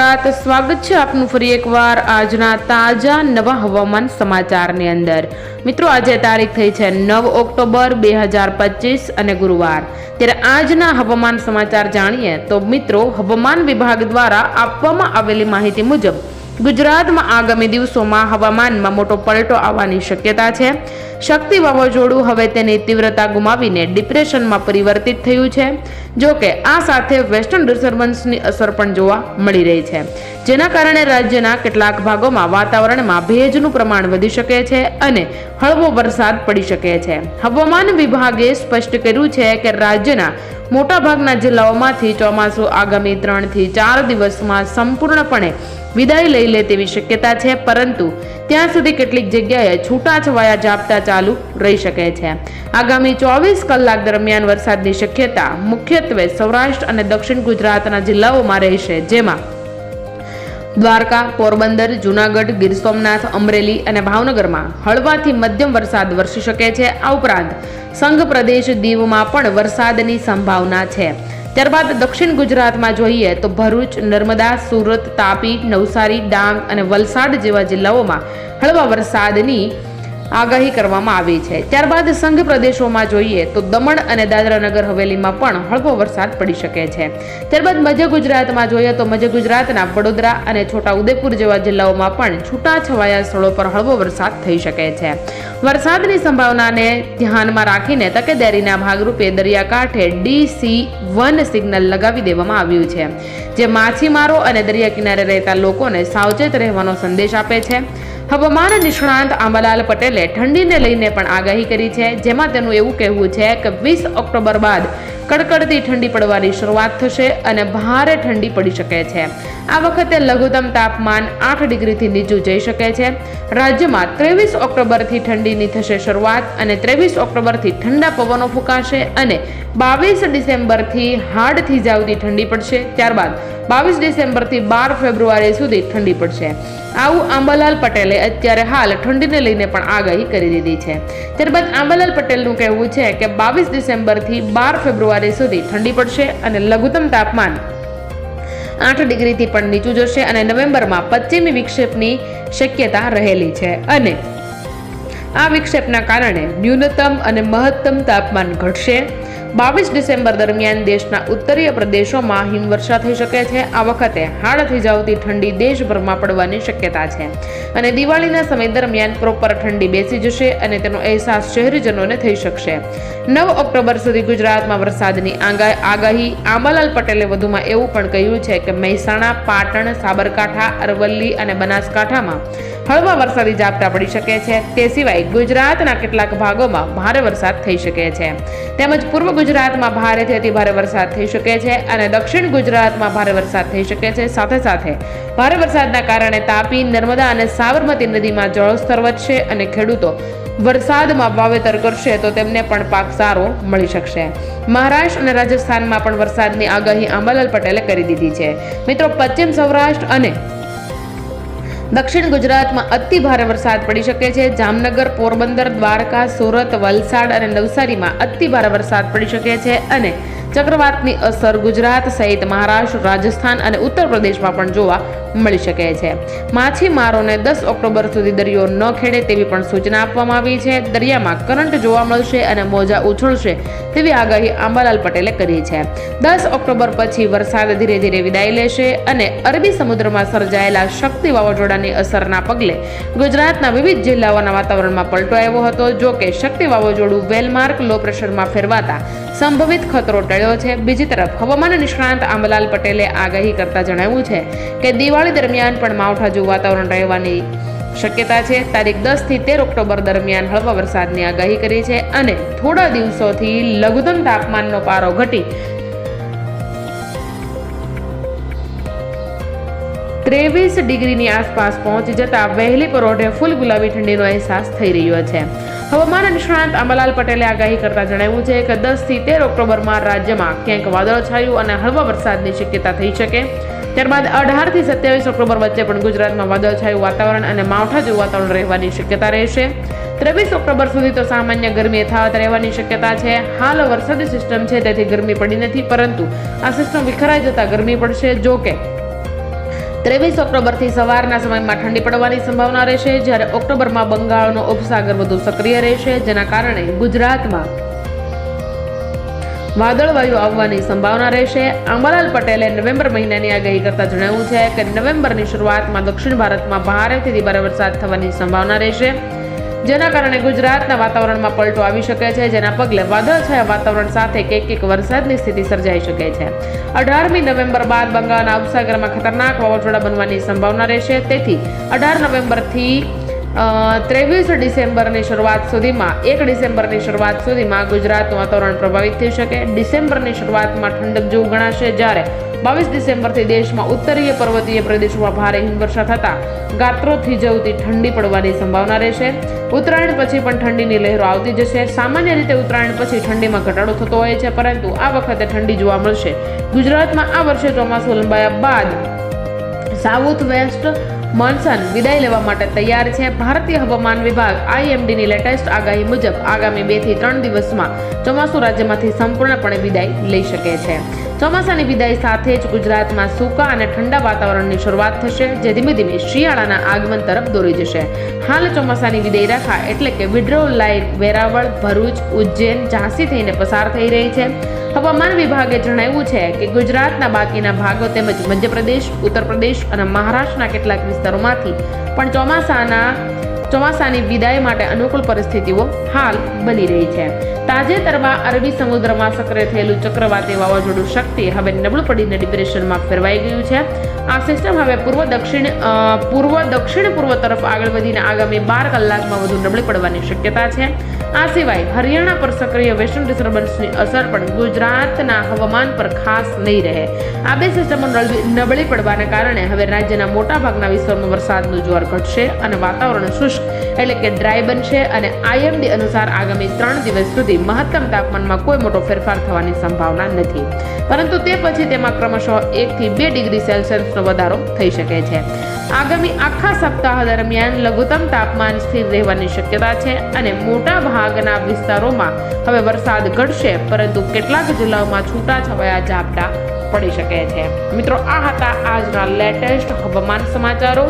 રાત સ્વાગત છે આપનું ફરી એકવાર આજના તાજા નવા હવામાન સમાચારની અંદર. મિત્રો, આજે તારીખ થઈ છે નવ ઓક્ટોબર બે હજાર પચીસ અને ગુરુવાર. ત્યારે આજના હવામાન સમાચાર જાણીએ તો મિત્રો, હવામાન વિભાગ દ્વારા આપવામાં આવેલી માહિતી મુજબ ગુજરાતમાં આગામી દિવસોમાં હવામાનમાં મોટો પલટો આવવાની શક્યતા છે. શક્તિ વાવાઝોડું હવે તેની તીવ્રતા ગુમાવીને ડિપ્રેશનમાં પરિવર્તિત થયું છે. જો કે આ સાથે વેસ્ટર્ન ડિસ્ટર્બન્સની અસર પણ જોવા મળી રહી છે. જેના કારણે રાજ્યના કેટલાક ભાગોમાં વાતાવરણમાં ભેજનું પ્રમાણ વધી શકે છે અને હળવો વરસાદ પડી શકે છે. હવામાન વિભાગે સ્પષ્ટ કર્યું છે કે રાજ્યના મોટાભાગના જિલ્લાઓમાંથી ચોમાસું આગામી ત્રણથી ચાર દિવસમાં સંપૂર્ણપણે વિદાય લઈ લે તેવી શક્યતા છે, પરંતુ ત્યાં સુધી કેટલીક જગ્યાએ છૂટાછવાયા ઝાપટા ચાલુ રહી શકે છે. આગામી ચોવીસ કલાક દરમિયાન વરસાદની શક્યતા મુખ્યત્વે સૌરાષ્ટ્ર અને દક્ષિણ ગુજરાતના જિલ્લાઓમાં રહેશે, જેમાં દ્વારકા, પોરબંદર, જુનાગઢ, ગીર સોમનાથ, અમરેલી અને ભાવનગરમાં હળવાથી મધ્યમ વરસાદ વરસી શકે છે. આ ઉપરાંત સંઘ પ્રદેશ દીવમાં પણ વરસાદની સંભાવના છે. ત્યારબાદ દક્ષિણ ગુજરાતમાં જોઈએ તો ભરૂચ, નર્મદા, સુરત, તાપી, નવસારી, ડાંગ અને વલસાડ જેવા જિલ્લાઓમાં હળવા વરસાદની આગાહી કરવામાં આવી છે. ત્યારબાદ સંઘ પ્રદેશોમાં જોઈએ તો દમણ અને દાદરાનગર હવેલીમાં પણ હળવો વરસાદ પડી શકે છે. ત્યારબાદ મધ્ય ગુજરાતમાં જોઈએ તો મધ્ય ગુજરાતના વડોદરા અને છોટા ઉદેપુર જેવા જિલ્લાઓમાં પણ છૂટાછવાયા સ્થળો પર હળવો વરસાદ થઈ શકે છે. વરસાદની સંભાવનાને ધ્યાનમાં રાખીને તકેદારીના ભાગરૂપે દરિયાકાંઠે ડીસી વન સિગ્નલ લગાવી દેવામાં આવ્યું છે. જે માછીમારો અને દરિયા કિનારે રહેતા લોકોને સાવચેત રહેવાનો સંદેશ આપે છે. હવામાન નિષ્ણાંત આંબાલાલ પટેલે ઠંડીને લઈને પણ આગાહી કરી છે, જેમાં તેનું એવું કહેવું છે કે વીસ ઓક્ટોબર બાદ કડકડતી ઠંડી પડવાની શરૂઆત થશે અને ભારે ઠંડી પડી શકે છે. આ વખતે લઘુત્તમ તાપમાન આઠ ડિગ્રીથી નીચું જઈ શકે છે. રાજ્યમાં ત્રેવીસ ઓક્ટોબરથી ઠંડીની થશે શરૂઆત અને ત્રેવીસ ઓક્ટોબરથી ઠંડા પવનો ફૂંકાશે અને બાવીસ ડિસેમ્બરથી હાડથી જાવતી ઠંડી પડશે. ત્યારબાદ બાવીસ ડિસેમ્બરથી બાર ફેબ્રુઆરી સુધી ઠંડી પડશે. આવું આંબાલાલ પટેલે અત્યારે હાલ ઠંડીને લઈને પણ આગાહી કરી દીધી છે. ત્યારબાદ આંબાલાલ પટેલનું કહેવું છે કે બાવીસ ડિસેમ્બરથી બાર ફેબ્રુઆરી સુધી ઠંડી પડશે અને લઘુત્તમ તાપમાન આઠ ડિગ્રીથી પણ નીચું જશે અને નવેમ્બરમાં પશ્ચિમી વિક્ષેપની શક્યતા રહેલી છે. અને આ વિક્ષેપના કારણે ન્યૂનતમ અને મહત્તમ તાપમાન ઘટશે. બાવીસ ડિસેમ્બર દરમિયાન દેશના ઉત્તરીય પ્રદેશોમાં હિમવર્ષા થઈ શકે છે. આ વખતે હાડથી જાવતી ઠંડી દેશભરમાં પડવાની શક્યતા છે. અને દિવાળીના સમય દરમિયાન પ્રોપર ઠંડી બેસી જશે અને તેનો અહેસાસ શહેરીજનોને થઈ શકશે. નવ ઓક્ટોબર સુધી ગુજરાતમાં વરસાદની આગા- આગાહી. આંબાલાલ પટેલે વધુમાં એવું પણ કહ્યું છે કે મહેસાણા, પાટણ, સાબરકાંઠા, અરવલ્લી અને બનાસકાંઠામાં હળવા વરસાદી ઝાપટા પડી શકે છે. તે સિવાય ગુજરાતના કેટલાક ભાગોમાં ભારે વરસાદ થઈ શકે છે. તેમજ પૂર્વ ગુજરાતમાં ભારેથી અતિ ભારે વરસાદ થઈ શકે છે અને દક્ષિણ ગુજરાતમાં ભારે વરસાદ થઈ શકે છે. સાથે સાથે ભારે વરસાદના કારણે તાપી, નર્મદા અને સાબરમતી નદીમાં જળસ્તર વધશે અને ખેડૂતો વરસાદમાં વાવેતર કરશે તો તેમને પણ પાક સારો મળી શકશે. મહારાષ્ટ્ર અને રાજસ્થાનમાં પણ વરસાદની આગાહી આંબાલાલ પટેલે કરી દીધી છે. મિત્રો, પશ્ચિમ સૌરાષ્ટ્ર અને દક્ષિણ ગુજરાતમાં અતિ ભારે વરસાદ પડી શકે છે. જામનગર, પોરબંદર, દ્વારકા, સુરત, વલસાડ અને નવસારીમાં અતિ ભારે વરસાદ પડી શકે છે અને ચક્રવાતની અસર ગુજરાત સહિત મહારાષ્ટ્ર, રાજસ્થાન અને ઉત્તર પ્રદેશમાં પણ જોવા મળી શકે છે. માછીમારોને દસ ઓક્ટોબર સુધી દરિયો ન ખેડે તેવી પણ સૂચના આપવામાં આવી છે. દરિયામાં કરંટ જોવા મળશે અને મોજા ઉછળશે તેવી આગાહી આંબાલાલ પટેલે કરી છે. દસ ઓક્ટોબર પછી વરસાદ ધીરે ધીરે વિદાય લેશે અને અરબી સમુદ્રમાં સર્જાયેલા શક્તિ વાવાઝોડાની અસરના પગલે ગુજરાતના વિવિધ જિલ્લાઓના વાતાવરણમાં પલટો આવ્યો હતો. જો કે શક્તિ વાવાઝોડું વેલમાર્ક લો પ્રેશરમાં ફેરવાતા સંભવિત ખતરો ટળ્યો છે. બીજી તરફ, હવામાન નિષ્ણાંત આંબલાલ પટેલે આગાહી કરતા જણાવ્યું છે કે દિવાળી દરમિયાન પણ માવઠાજુ વાતાવરણ રહેવાની શક્યતા છે. તારીખ દસથી તેર ઓક્ટોબર દરમિયાન હળવા વરસાદની આગાહી કરી છે અને થોડા દિવસોથી લઘુત્તમ તાપમાનનો પારો ઘટી ત્રેવીસ ડિગ્રીની આસપાસ પહોંચી જતા વહેલી પરોઢે ફૂલ ગુલાબી ઠંડીનો અહેસાસ થઈ રહ્યો છે. હવામાન નિષ્ણાંત અંબાલાલ પટેલે આગાહી કરતા જણાવ્યું છે કે દસથી તેર ઓક્ટોબરમાં રાજ્યમાં ક્યાંક વાદળછાયું અને હળવા વરસાદની શક્યતા થઈ શકે. ત્યારબાદ અઢારથી સત્યાવીસ ઓક્ટોબર વચ્ચે પણ ગુજરાતમાં વાદળછાયું વાતાવરણ અને માવઠા જેવું વાતાવરણ રહેવાની શક્યતા રહેશે. ત્રેવીસ ઓક્ટોબર સુધી તો સામાન્ય ગરમી યથાવત રહેવાની શક્યતા છે. હાલ વરસાદી સિસ્ટમ છે તેથી ગરમી પડી નથી, પરંતુ આ સિસ્ટમ વિખરાઈ જતા ગરમી પડશે. જો કે ત્રેવીસ ઓક્ટોબરથી સવારના સમયમાં ઠંડી પડવાની સંભાવના રહેશે, જ્યારે ઓક્ટોબરમાં બંગાળનો ઉપસાગર વધુ સક્રિય રહેશે, જેના કારણે ગુજરાતમાં વાદળવાયુ આવવાની સંભાવના રહેશે. આંબાલાલ પટેલે નવેમ્બર મહિનાની આગાહી કરતા જણાવ્યું છે કે નવેમ્બરની શરૂઆતમાં દક્ષિણ ભારતમાં ભારેથી ભારે વરસાદ થવાની સંભાવના રહેશે. જેના કારણે ગુજરાતના વાતાવરણમાં પલટો આવી શકે છે, જેના પગલે વાદળછાયા વાતાવરણ સાથે એક એક વરસાદની સ્થિતિ સર્જાઈ શકે છે. અઢારમી નવેમ્બર બાદ બંગાળના ઉપસાગરમાં ખતરનાક વાવાઝોડા બનવાની સંભાવના રહેશે, તેથી અઢાર નવેમ્બરથી ત્રેવીસ ડિસેમ્બરની શરૂઆત સુધીમાં, એક ડિસેમ્બરની શરૂઆત સુધીમાં ગુજરાતનું વાતાવરણ પ્રભાવિત થઈ શકે. ડિસેમ્બરની શરૂઆતમાં ઠંડક જેવું ગણાશે જ્યારે બાવીસ ડિસેમ્બરથી દેશમાં ઉત્તરીય પર્વતીય પ્રદેશોમાં ભારે હિમવર્ષા થતાં ગાત્રો થીજવતી ઠંડી પડવાની સંભાવના રહેશે. ઉત્તરાયણ પછી પણ ઠંડીની લહેરો આવતી જશે. સામાન્ય રીતે ઉત્તરાયણ પછી ઠંડીમાં ઘટાડો થતો હોય છે, પરંતુ આ વખતે ઠંડી જોવા મળશે. ગુજરાતમાં આ વર્ષે ચોમાસું લંબાયા બાદ સાઉથ વેસ્ટ મોન્સૂન વિદાય લેવા માટે તૈયાર છે ભારતીય હવામાન વિભાગ. આઈએમડીની લેટેસ્ટ આગાહી મુજબ આગામી બેથી ત્રણ દિવસમાં ચોમાસું રાજ્યમાંથી સંપૂર્ણપણે વિદાય લઈ શકે છે. ચોમાસાની વિદાય સાથે જ ગુજરાતમાં સૂકા અને ઠંડા વાતાવરણની શરૂઆત થશે, જે ધીમે ધીમે શિયાળાના આગમન તરફ દોરી જશે. હાલ ચોમાસાની વિદાય રેખા એટલે કે વિડ્રો લાઇન વેરાવળ, ભરૂચ, ઉજ્જૈન ઝાંસી થઈને પસાર થઈ રહી છે. હવામાન વિભાગે જણાવ્યું છે કે ગુજરાતના બાકીના ભાગો તેમજ મધ્યપ્રદેશ ઉત્તર પ્રદેશ અને મહારાષ્ટ્રના કેટલાક વિસ્તારોમાંથી પણ ચોમાસાના ચોમાસાની વિદાય માટે અનુકૂળ પરિસ્થિતિઓ હાલ બની રહી છે. તાજેતરમાં અરબી સમુદ્રમાં સક્રિય થયેલું ચક્રવાતી વાવાઝોડું શક્તિ હવે નબળું પડીને ડિપ્રેશનમાં ફેરવાઈ ગયું છે. આ સિસ્ટમ હવે પૂર્વ દક્ષિણ પૂર્વ દક્ષિણ પૂર્વ તરફ આગળ વધીને આગામી બાર કલાકમાં વધુ નબળી પડવાની શક્યતા છે. આ સિવાય હરિયાણા પર સક્રિય વેસ્ટર્ન ડિસ્ટર્બન્સની અસર પણ ગુજરાતના હવામાન પર ખાસ નહીં રહે. આ બે સિસ્ટમો નબળી પડવાના કારણે હવે રાજ્યના મોટાભાગના વિસ્તારોમાં વરસાદનું જોર ઘટશે અને વાતાવરણ શુષ્ક એટલે કે ડ્રાય બનશે અને આઈએમડી અનુસાર આગામી ત્રણ દિવસ સુધી મહત્તમ તાપમાનમાં કોઈ મોટો ફેરફાર થવાની સંભાવના નથી. પરંતુ તે પછી તેમાં ક્રમશઃ એકથી બે ડિગ્રી સેલ્સિયસનો વધારો થઈ શકે છે. આગામી આખા સપ્તાહ દરમિયાન લઘુત્તમ તાપમાન સ્થિર રહેવાની શક્યતા છે અને મોટા ભાગના વિસ્તારોમાં હવે વરસાદ ઘટશે, પરંતુ કેટલાક જિલ્લાઓમાં છૂટાછવાયા ઝાપટા પડી શકે છે. મિત્રો, આ હતા આજના લેટેસ્ટ હવામાન સમાચારો.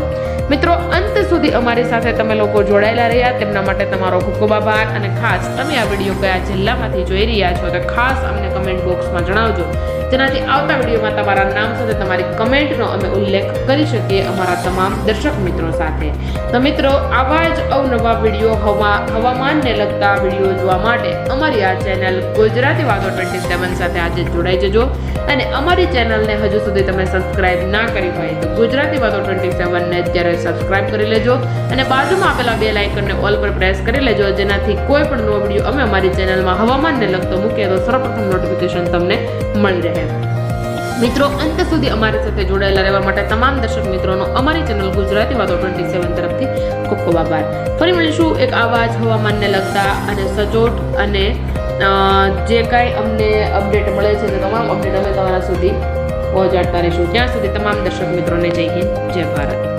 મિત્રો, અંત સુધી અમારી સાથે તમે લોકો જોડાયેલા રહ્યા. તેમના માટે તમારો ખૂબ ખૂબ આભાર અને ખાસ, તમે આ વીડિયો કયા જિલ્લામાંથી જોઈ રહ્યા છો તો ખાસ અમને કમેન્ટ બોક્સમાં જણાવજો. જેનાથી આવતા વિડીયોમાં તમારા નામ સાથે તમારી કમેન્ટનો અમે ઉલ્લેખ કરી શકીએ અમારા તમામ દર્શક મિત્રો સાથે. તો મિત્રો, આવા જ અવનવા વીડિયો હવા, હવામાનને લગતા વીડિયો જોવા માટે અમારી આ ચેનલ ગુજરાતી વાતો ટ્વેન્ટી સેવન સાથે આજે જોડાઈ જજો. અને અમારી ચેનલને હજુ સુધી તમે સબસ્ક્રાઇબ ના કરી હોય તો ગુજરાતી વાતો ટ્વેન્ટી સેવનને અત્યારે સબસ્ક્રાઇબ કરી લેજો. અને બાજુમાં આપેલા બે લાઇકનને ઓલ પર પ્રેસ કરી લેજો. જેનાથી કોઈ પણ નવો વીડિયો અમે અમારી ચેનલમાં હવામાનને લગતો મૂકીએ તો સર્વપ્રથમ નોટિફિકેશન તમને મળી રહે. મિત્રો, અંત સુધી અમારી સાથે જોડાયેલા રહેવા માટે તમામ દર્શક મિત્રોનો અમારી ચેનલ ગુજરાતી વાતો ટ્વેન્ટી સેવન તરફથી ખૂબ ખૂબ આભાર. ફરી મળીશું એક આવા જ હવામાનને લગતા અને સચોટ અને જે કાંઈ અમને અપડેટ મળે છે તે તમામ અપડેટ અમે તમારા સુધી પહોંચાડતા રહીશું. ત્યાં સુધી તમામ દર્શક મિત્રોને જય હિન્દ, જય ભારત.